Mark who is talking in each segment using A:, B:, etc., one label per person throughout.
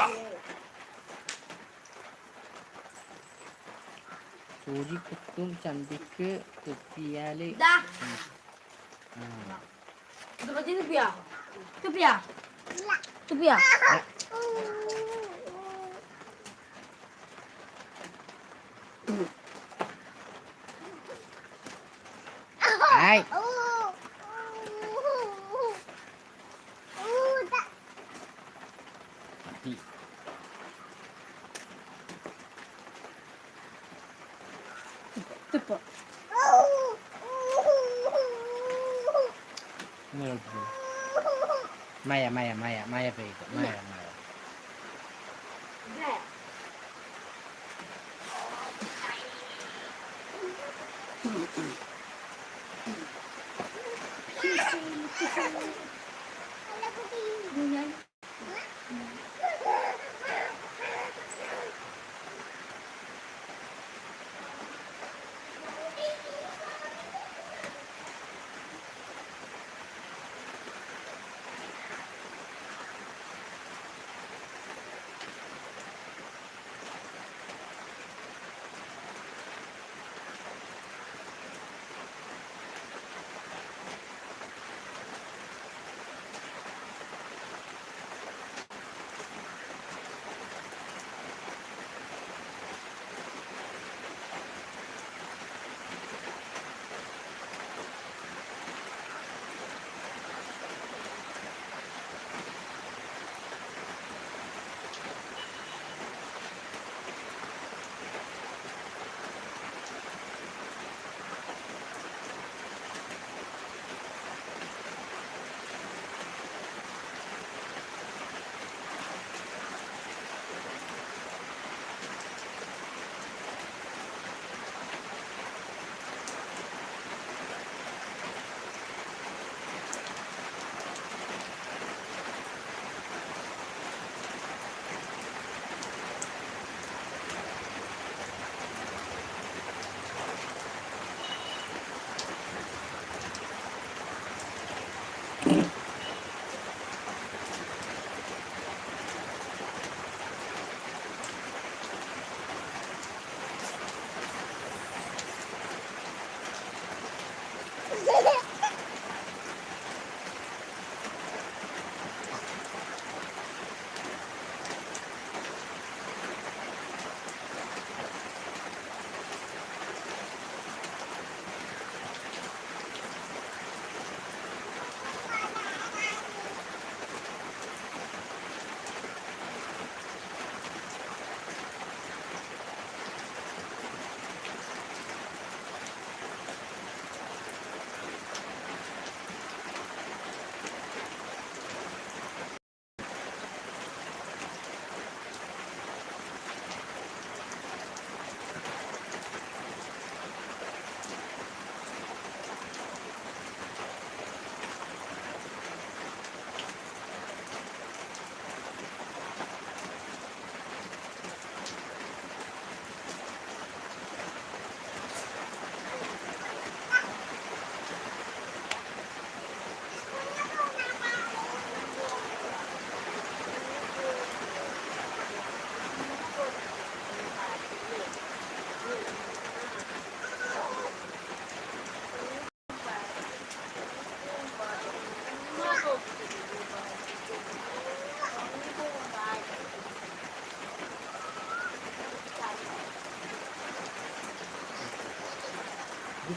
A: 자.
B: 조리볶음, 잠비크,
A: 급비야를. 나.
B: 너
A: 어디
B: 급비야? 급비야. 급비야. ഈ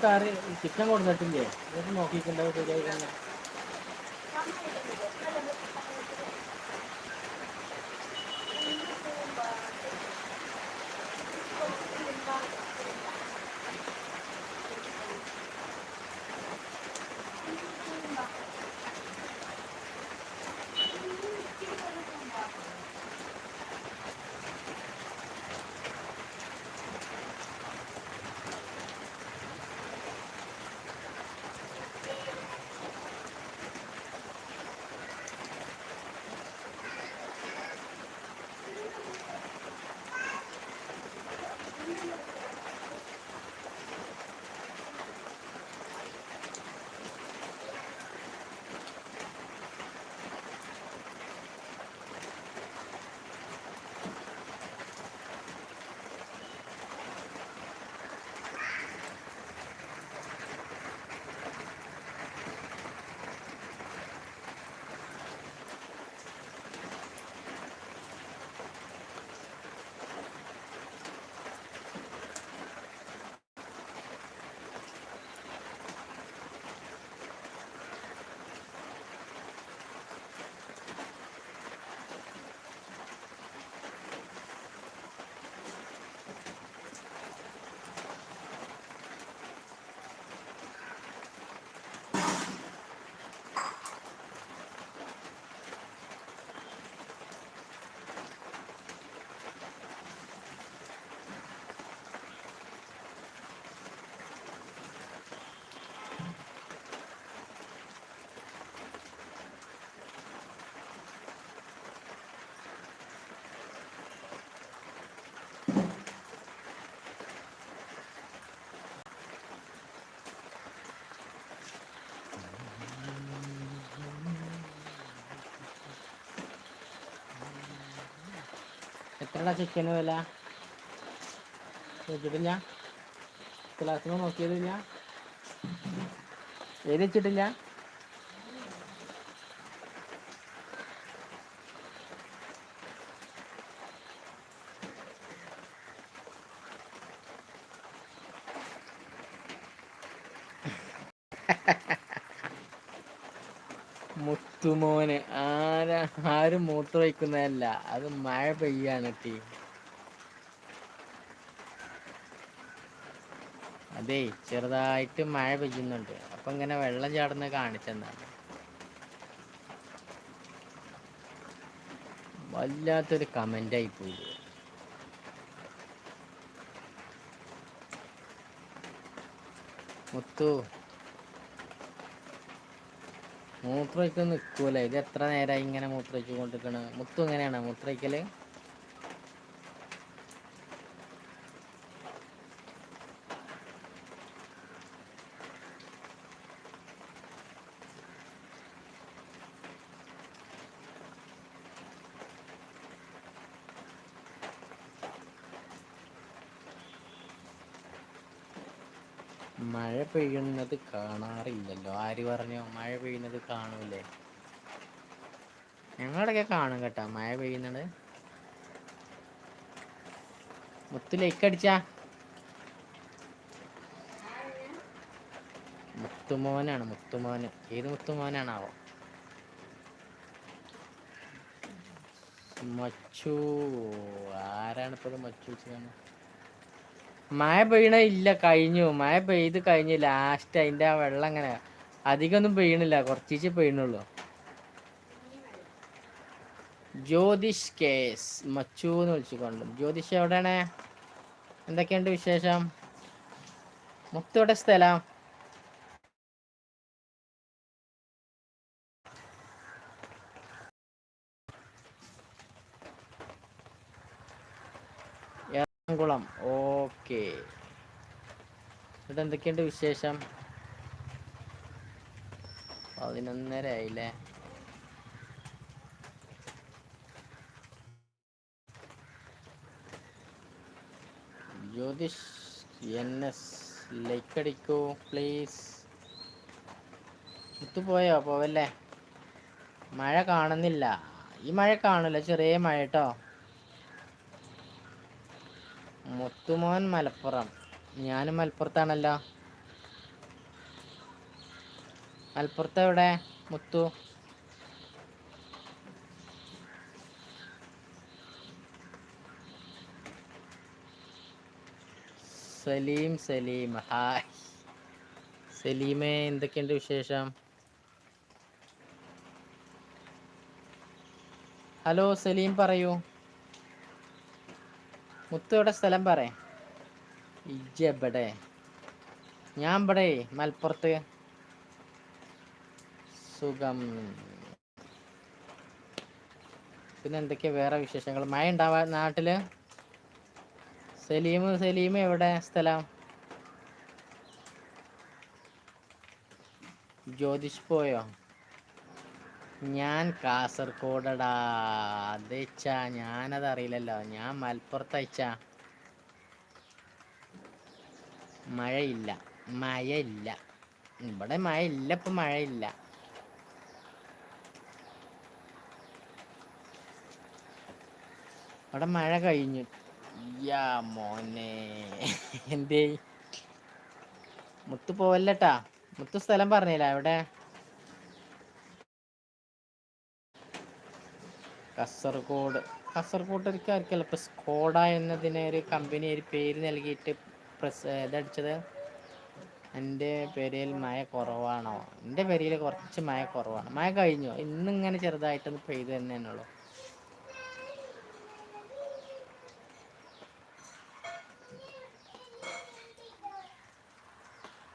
B: car chicken കൊടുത്തിട്ടില്ലേ? ഇതൊക്കെ നോക്കിയിട്ടുണ്ടാവും ശരിയായി തന്നെ
A: എത്രടാ ചിക്കന് വില? നോക്കിയിട്ടില്ല ക്ലാസ്സിന് നോക്കിയതില്ല എഴുതി വെച്ചിട്ടില്ല. മുത്തുമോന് ആരാ ആരും മൂത്ര വയ്ക്കുന്നതല്ല അത് മഴ പെയ്യാണ് ടീ അതെ ചെറുതായിട്ട് മഴ പെയ്യുന്നുണ്ട്. അപ്പൊ ഇങ്ങനെ വെള്ളം ചാടുന്ന കാണിച്ചെന്നാണ് വല്ലാത്തൊരു ആയി പോയി. മുത്തു മൂത്രമൊക്കെ നിൽക്കൂല ഇത് എത്ര നേരമായി ഇങ്ങനെ മൂത്രമൊഴിച്ചു കൊണ്ടിരിക്കണ്? മുത്തു എങ്ങനെയാണ് മൂത്രമൊഴിക്കൽ? മഴ പെയ്യുന്നത് കാണാറില്ലല്ലോ. ആര് പറഞ്ഞു മഴ പെയ്യുന്നത് കാണൂലേ ഞങ്ങളൊക്കെ കാണും കേട്ടോ മഴ പെയ്യുന്നത്. മുത്തു ലൈക്ക് അടിച്ചാ. മുത്തുമോനാണ് മുത്തുമോന്. ഏത് മുത്തുമോനാണാവോ? മച്ചു. ആരാണ് ഇപ്പൊ മച്ചു മച്ചു വെച്ചാണ് മഴ പെയ്യണ ഇല്ല കഴിഞ്ഞു. മഴ പെയ്ത് കഴിഞ്ഞു ലാസ്റ്റ് അതിന്റെ ആ വെള്ളം അങ്ങനെ അധികം ഒന്നും പെയ്യണില്ല. കുറച്ചീച്ചേ പെയ്യണുള്ളൂ. ജ്യോതിഷ് കേസ്. മച്ചു എന്ന് വിളിച്ചുകൊണ്ട്. ജ്യോതിഷ് എവിടെയാണ്? എന്തൊക്കെയുണ്ട് വിശേഷം? മുത്തോടെ സ്ഥലം എറണാകുളം ഓക്കെ ഇവിടെ എന്തൊക്കെയുണ്ട് വിശേഷം? പതിനൊന്നര ആയില്ലേ ജ്യോതിഷ് എൻ എസ് ലൈക്ക് അടിക്കൂ പ്ലീസ് പോയോ പോവല്ലേ? മഴ കാണുന്നില്ല. ഈ മഴ കാണില്ല ചെറിയ മഴ കേട്ടോ മുത്തുമോൻ മലപ്പുറം. ഞാനും മലപ്പുറത്താണല്ലോ. മലപ്പുറത്ത് എവിടെ? മുത്തു. സലീം സലീം. ഹായ്. സലീമേ എന്തൊക്കെയുണ്ട് വിശേഷം? ഹലോ സലീം പറയൂ. മുത്തു എവിടെ? സ്ഥലം പറ ഇജ്ജ് എവിടെ ഞാൻ ഇവിടെ മലപ്പുറത്ത്. സുഖം. പിന്നെ എന്തൊക്കെയാ വേറെ വിശേഷങ്ങൾ? മഴ ഉണ്ടാവാ നാട്ടിൽ? സലീം സലീം എവിടെ സ്ഥലം? ജ്യോതിഷ് പോയോ? ഞാൻ കാസർഗോഡടാ. അതേച്ചാ ഞാനത് അറിയില്ലല്ലോ ഞാൻ മലപ്പുറത്ത് മഴയില്ല. മഴയില്ല. ഇവിടെ മഴയില്ല ഇപ്പൊ മഴയില്ല. ഇവിടെ മഴ കഴിഞ്ഞു. യാ മോനെ. എന്തേ? മുത്തു പോവല്ലട്ടാ. മുത്തു സ്ഥലം പറഞ്ഞില്ല എവിടെ കാസർഗോഡ്. കാസർഗോഡ് ആർക്കല്ല ഇപ്പൊ സ്കോഡ എന്നതിന് ഒരു കമ്പനി ഒരു പേര് നൽകിയിട്ട് പ്രസ് ഇതടിച്ചത്? എന്റെ പെരയിൽ മഴ കുറവാണോ? എന്റെ പെരയിൽ കുറച്ച് മഴ കുറവാണ്. മഴ കഴിഞ്ഞു? ഇന്നിങ്ങനെ ചെറുതായിട്ടൊന്ന് പെയ്ത് തന്നെയാണുള്ളൂ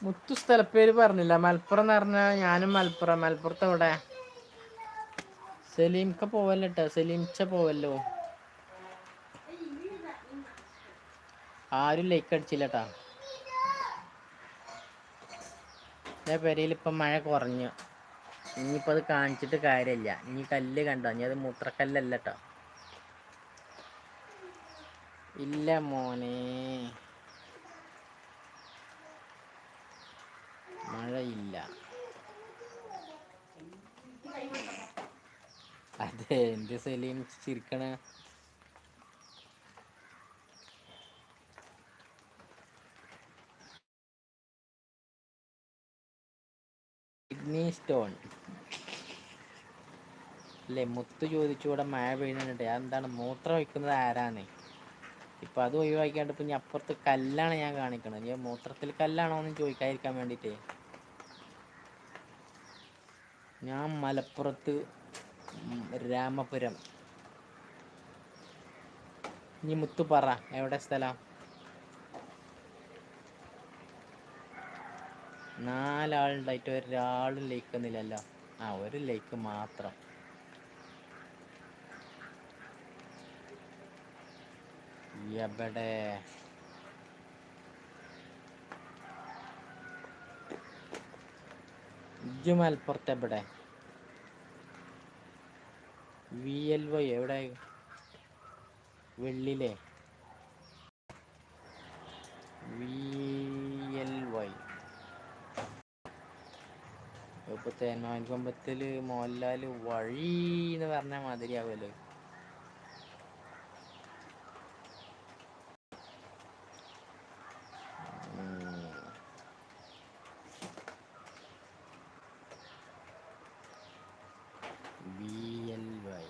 A: മുത്തു സ്ഥലപ്പേര് പറഞ്ഞില്ല. മലപ്പുറം എന്ന് പറഞ്ഞാൽ ഞാനും മലപ്പുറം. മലപ്പുറത്ത് എവിടെ? സലീംക്ക പോവല്ലോ സലീംച്ച പോവല്ലോ. ആരും ലൈക്ക് അടിച്ചില്ലട്ടാ. എന്റെ പെരയിൽ ഇപ്പം മഴ കുറഞ്ഞു. ഇനിയിപ്പോൾ അത് കാണിച്ചിട്ട് കാര്യമില്ല. ഇനി കല്ല് കണ്ടോ? ഇനി അത് മൂത്രക്കല്ലല്ല കേട്ടോ ഇല്ല മോനെ. മഴയില്ല അതെ എന്ത് സലീം ചിരിക്കണ? Kidney stone. അല്ലേ മുത്ത് ചോദിച്ചൂടെ മഴ പെയ്യുന്നുണ്ട്. അതെന്താണ് മൂത്രം ഒഴിക്കുന്നത് ആരാന്ന് ഇപ്പൊ അത് ഒഴിവാക്കിയാണ്ട് ഇപ്പൊ ഇനി അപ്പുറത്ത് കല്ലാണ് ഞാൻ കാണിക്കണത്. ഞാൻ മൂത്രത്തിൽ കല്ലാണോ എന്ന് ചോദിക്കാതിരിക്കാൻ വേണ്ടിയിട്ടേ. ഞാൻ മലപ്പുറത്ത് രാമപുരം. ഇനി മുത്തു പറ എവിടെ സ്ഥലം? നാലാളുണ്ടായിട്ട് ഒരാളും ലയിക്കുന്നില്ലല്ലോ ആ ഒരു ലൈക്ക് മാത്രം. എവിടെ? ഇജ്ജ് മലപ്പുറത്ത് എവിടെ? വി എൽ വൈ എവിടെ? വെള്ളിലെ വി എൽ വൈ ഇപ്പൊ തേന്മാവിൻ കൊമ്പത്തിൽ മോഹൻലാൽ വഴി എന്ന് പറഞ്ഞ മാതിരിയാവുമല്ലോ ഉം. വി എൽ വൈ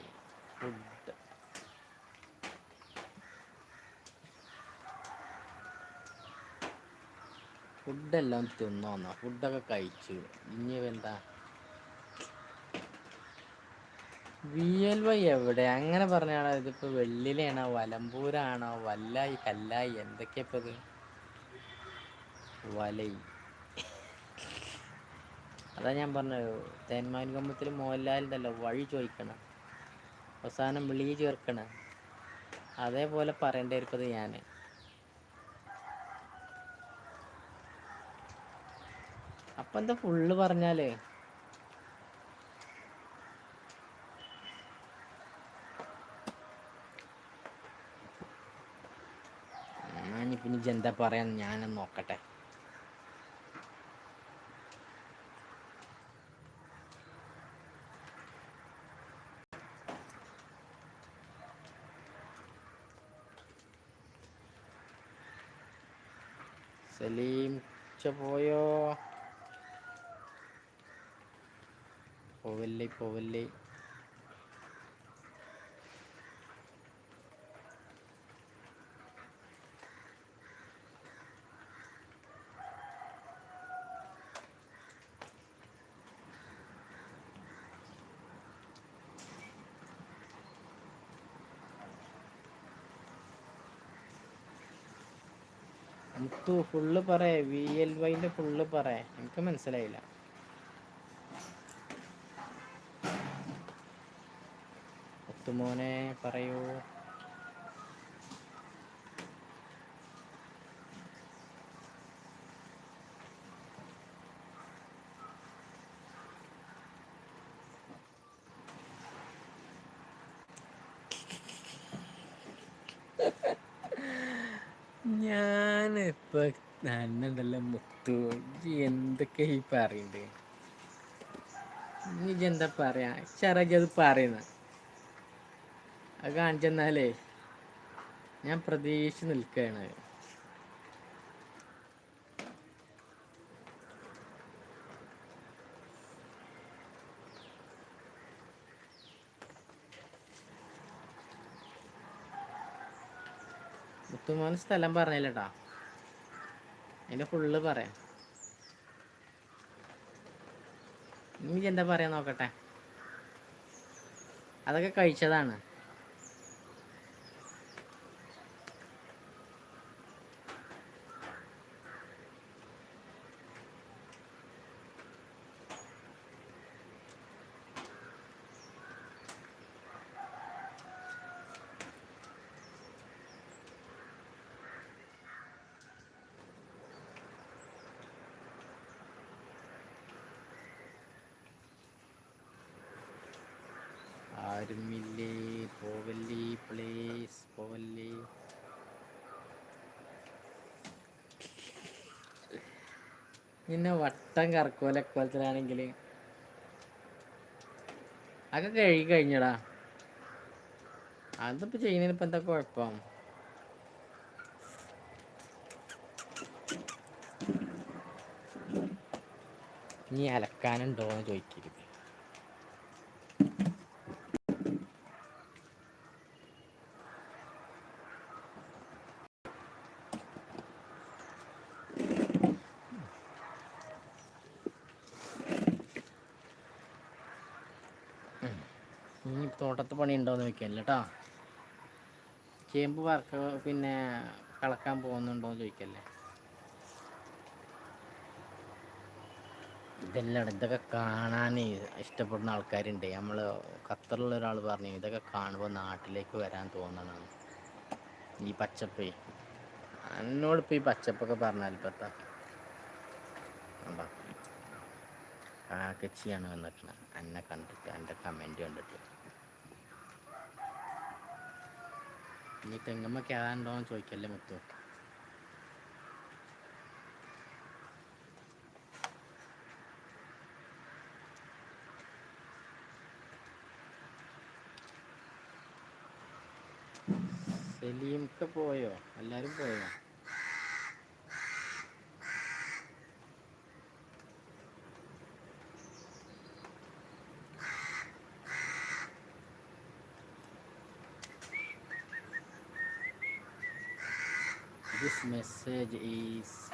A: ഫുഡ് ഫുഡെല്ലാം തിന്നോന്നാ. ഫുഡൊക്കെ കഴിച്ചു. ഇനി എന്താ വി എൽ വൈ എവിടെ? അങ്ങനെ പറഞ്ഞാണോ. ഇതിപ്പോ വെള്ളിലാണോ വലമ്പൂരാണോ? വല്ലായി കല്ലായി എന്തൊക്കെയാ ഇപ്പത് വലൈ. അതാ ഞാൻ പറഞ്ഞത്. തേന്മാൻ കമ്പത്തിൽ മോഹൻലാലിന്റെ വഴി ചോദിക്കണം. അവസാനം വിളി ചേർക്കണം. അതേപോലെ പറയേണ്ടിയിരിക്കുന്നത് ഞാൻ അപ്പൊ എന്താ ഫുള്ള് പറഞ്ഞാലേ? ഞാൻ പിന്നെ എന്താ പറയാൻ ഞാനൊന്ന് നോക്കട്ടെ. സലീം പോയോ? പോവല്ലേ പോവല്ലേ. മുത്തു ഫുള്ള് പറയേ വി എൽ വൈന്റെ ഫുള്ള് പറയേ. എനിക്ക് മനസ്സിലായില്ല. മുത്തുമോനെ പറയൂ. ഞാനിപ്പോ മുത്തു. എന്തൊക്കെ ഈ പറയണ്ടേ നീ എന്താ പറയാ? ചെറജ് പറയുന്ന. അത് കാണിച്ചെന്നാലേ ഞാൻ പ്രതീക്ഷ നിൽക്കുകയാണ്. മുത്തുമോൻ സ്ഥലം പറഞ്ഞില്ലട്ടാ. അതിന്റെ ഫുള്ള് പറയാം. നീ എന്താ പറയാ നോക്കട്ടെ? അതൊക്കെ കഴിച്ചതാണ് ആരുമില്ലേ പോവല്ലേ പ്ലീസ് പോവല്ലേ പിന്നെ വട്ടം കറക്കോല കോലത്തിലാണെങ്കിൽ അതൊക്കെ കഴുകി കഴിഞ്ഞടാ. അതിപ്പോ ചെയ്യുന്നതിന് ഇപ്പൊ എന്താ കുഴപ്പം? നീ അലക്കാനുണ്ടോ എന്ന് ചോദിക്കരുത്. ചോദിക്കല്ല കേട്ടോ ചേമ്പ് വറക്ക പിന്നെ കളക്കാൻ പോകുന്നുണ്ടോ എന്ന് ചോദിക്കല്ലേ. ഇതെല്ലാം ഇതൊക്കെ കാണാൻ ഇഷ്ടപ്പെടുന്ന ആൾക്കാരുണ്ട്. നമ്മൾ ഖത്തറിലുള്ള ഒരാൾ പറഞ്ഞു ഇതൊക്കെ കാണുമ്പോൾ നാട്ടിലേക്ക് വരാൻ തോന്നണം ഈ പച്ചപ്പ്. എന്നോടിപ്പോൾ ഈ പച്ചപ്പൊക്കെ പറഞ്ഞാൽ ഇപ്പത്താ കാക്കച്ചിയാണ് വന്നിട്ടുള്ളത് എന്നെ കണ്ടിട്ട് എന്റെ കമന്റ് കണ്ടിട്ട്. ഇനി തെങ്ങമ്മ കയറാനുണ്ടോയെന്ന് ചോദിക്കല്ലേ മുത്തു. സലീംക്ക് പോയോ? എല്ലാരും പോയോ? Message is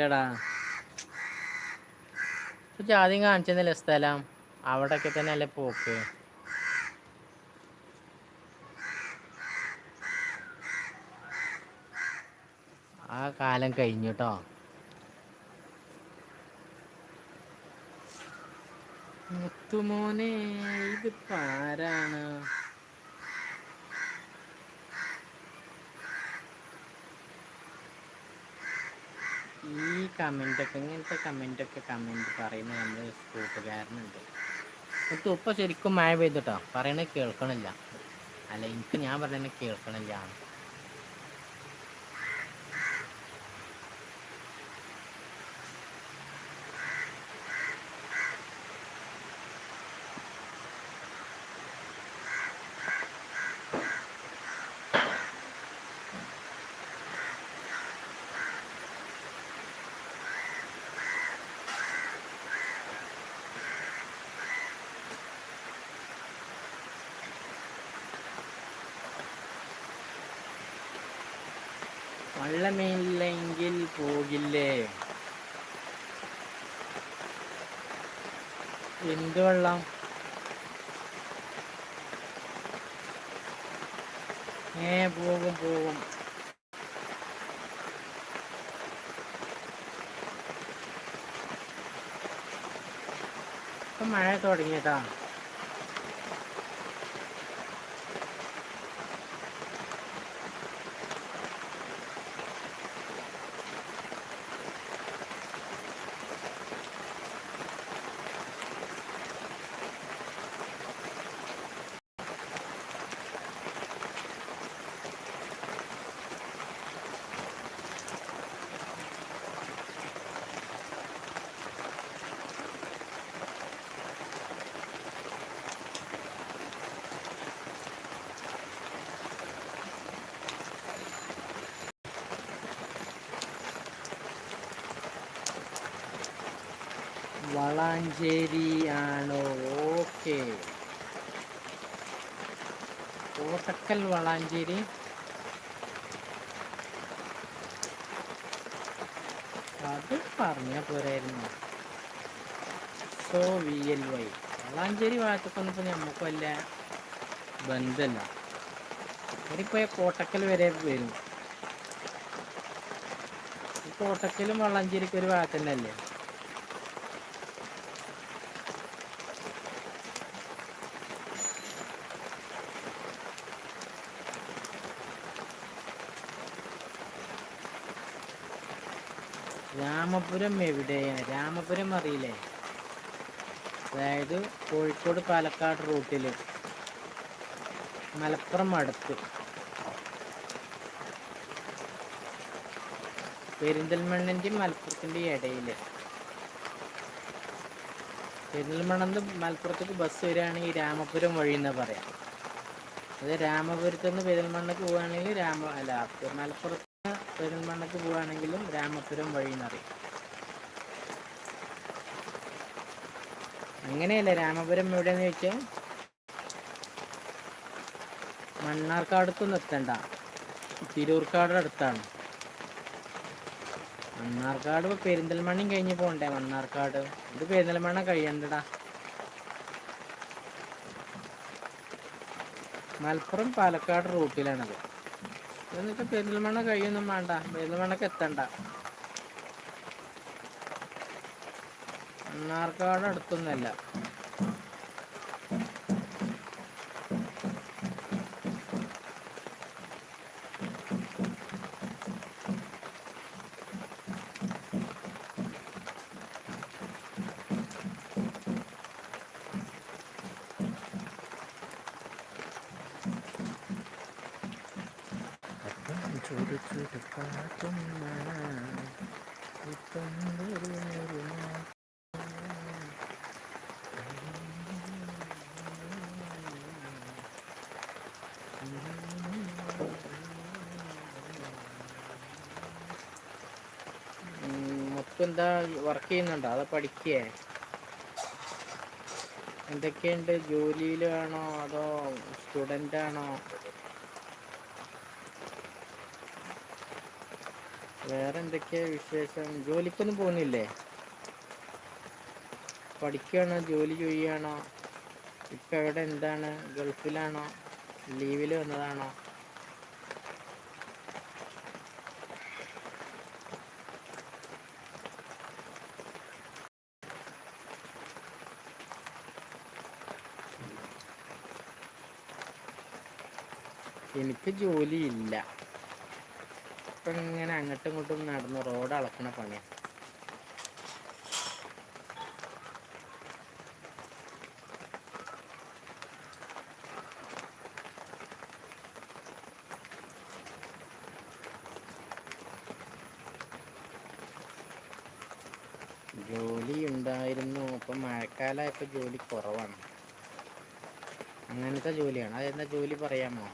A: ഇല്ലടാ. ഇപ്പൊ ആദ്യം കാണിച്ചെന്നില്ല സ്ഥലം? അവിടൊക്കെ തന്നെ അല്ലേ പോക്ക്. ആ കാലം കഴിഞ്ഞു കേട്ടോ മുത്തുമോനെ ഇത് ആരാണ് ഈ കമന്റൊക്കെ ഇങ്ങനത്തെ കമന്റൊക്കെ കമന്റ് പറയുന്ന നമ്മൾ കൂട്ടുകാരനുണ്ട്. മുത്തു ഉപ്പ ശരിക്കും മഴ പെയ്തിട്ടോ പറയണത് കേൾക്കണില്ല. അല്ല എനിക്ക് ഞാൻ പറയുന്നത് കേൾക്കണില്ല. വള്ളമില്ലെങ്കിൽ പോകില്ലേ? എന്ത് വെള്ളം? ഏ പോകും പോകും. ഇപ്പൊ മഴ തുടങ്ങിയതാ. വളാഞ്ചേരി ആണോ ഓക്കെ. കോട്ടക്കൽ വളാഞ്ചേരി. അത് പറഞ്ഞ പോരായിരുന്നു. So V L Y. Valanchery ഇപ്പൊ നമുക്ക് വല്ല ബന്ധമല്ല ഇവരിപ്പോ കോട്ടക്കൽ വരെ വരും. കോട്ടക്കലും വളാഞ്ചേരിക്ക് ഒരു ഭാഗത്ത് തന്നെ അല്ലേ രാമപുരം എവിടെയാണ് രാമപുരം അറിയില്ലേ? അതായത് കോഴിക്കോട് പാലക്കാട് റൂട്ടിൽ മലപ്പുറം അടുത്ത്. പെരിന്തൽമണ്ണിന്റെയും മലപ്പുറത്തിന്റെയും ഇടയിൽ പെരിന്തൽമണ്ണന്ന് മലപ്പുറത്തേക്ക് ബസ് വരികയാണെങ്കിൽ രാമപുരം വഴി എന്നാ പറയാം? അത് രാമപുരത്ത് നിന്ന് പെരിന്തൽമണ്ണക്ക് പോവുകയാണെങ്കിൽ രാമ അല്ല മലപ്പുറത്ത് നിന്ന് പെരിന്തൽമണ്ണക്ക് പോവുകയാണെങ്കിലും രാമപുരം വഴി എന്നറിയും. അങ്ങനെയല്ല രാമപുരം എവിടെയെന്ന് ചോദിച്ചാൽ മണ്ണാർക്കാടത്തൊന്നും എത്തണ്ട. തിരൂർക്കാട് അടുത്താണ്. മണ്ണാർക്കാട് ഇപ്പൊ പെരിന്തൽമണ്ണയും കഴിഞ്ഞ് പോകണ്ടേ മണ്ണാർക്കാട്. ഇത് പെരിന്തൽമണ്ണ കഴിയണ്ടടാ. മലപ്പുറം പാലക്കാട് റൂട്ടിലാണത്. എന്നിട്ട് പെരിന്തൽമണ്ണ കഴിയൊന്നും വേണ്ട. പെരിന്തൽമണ്ണക്ക് എത്തണ്ട. മണ്ണാർക്കാട് അടുത്തൊന്നല്ല മൊത്തം എന്താ വർക്ക് ചെയ്യുന്നുണ്ടോ? അതാ പഠിക്കേ? എന്തൊക്കെയുണ്ട്? ജോലിയിലാണോ അതോ സ്റ്റുഡന്റ് ആണോ? വേറെ എന്തൊക്കെയാ വിശേഷം? ജോലിക്കൊന്നും പോകുന്നില്ലേ? പഠിക്കുകയാണോ ജോലി ചെയ്യുകയാണോ ഇപ്പം എവിടെ എന്താണ്? ഗൾഫിലാണോ? ലീവിൽ വന്നതാണോ? എനിക്ക് ജോലിയില്ല. ഇപ്പം ഇങ്ങനെ അങ്ങോട്ടും ഇങ്ങോട്ടും നടന്ന് റോഡ് അളക്കണ പണിയാണ് ജോലി ഉണ്ടായിരുന്നു. ഇപ്പം മഴക്കാലമായപ്പോൾ ജോലി കുറവാണ്. അങ്ങനത്തെ ജോലിയാണ്. അതെന്താ ജോലി പറയാമോ?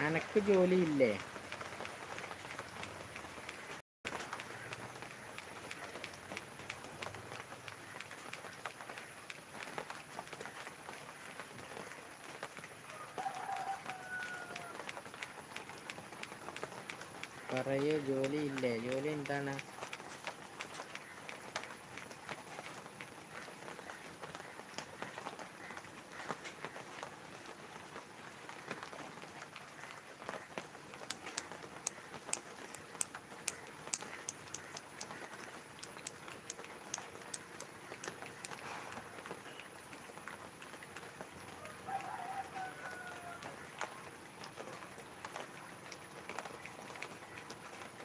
A: അനക്ക് ജോലിയില്ലേ? പറയൂ ജോലിയില്ലേ? ജോലി എന്താണ്?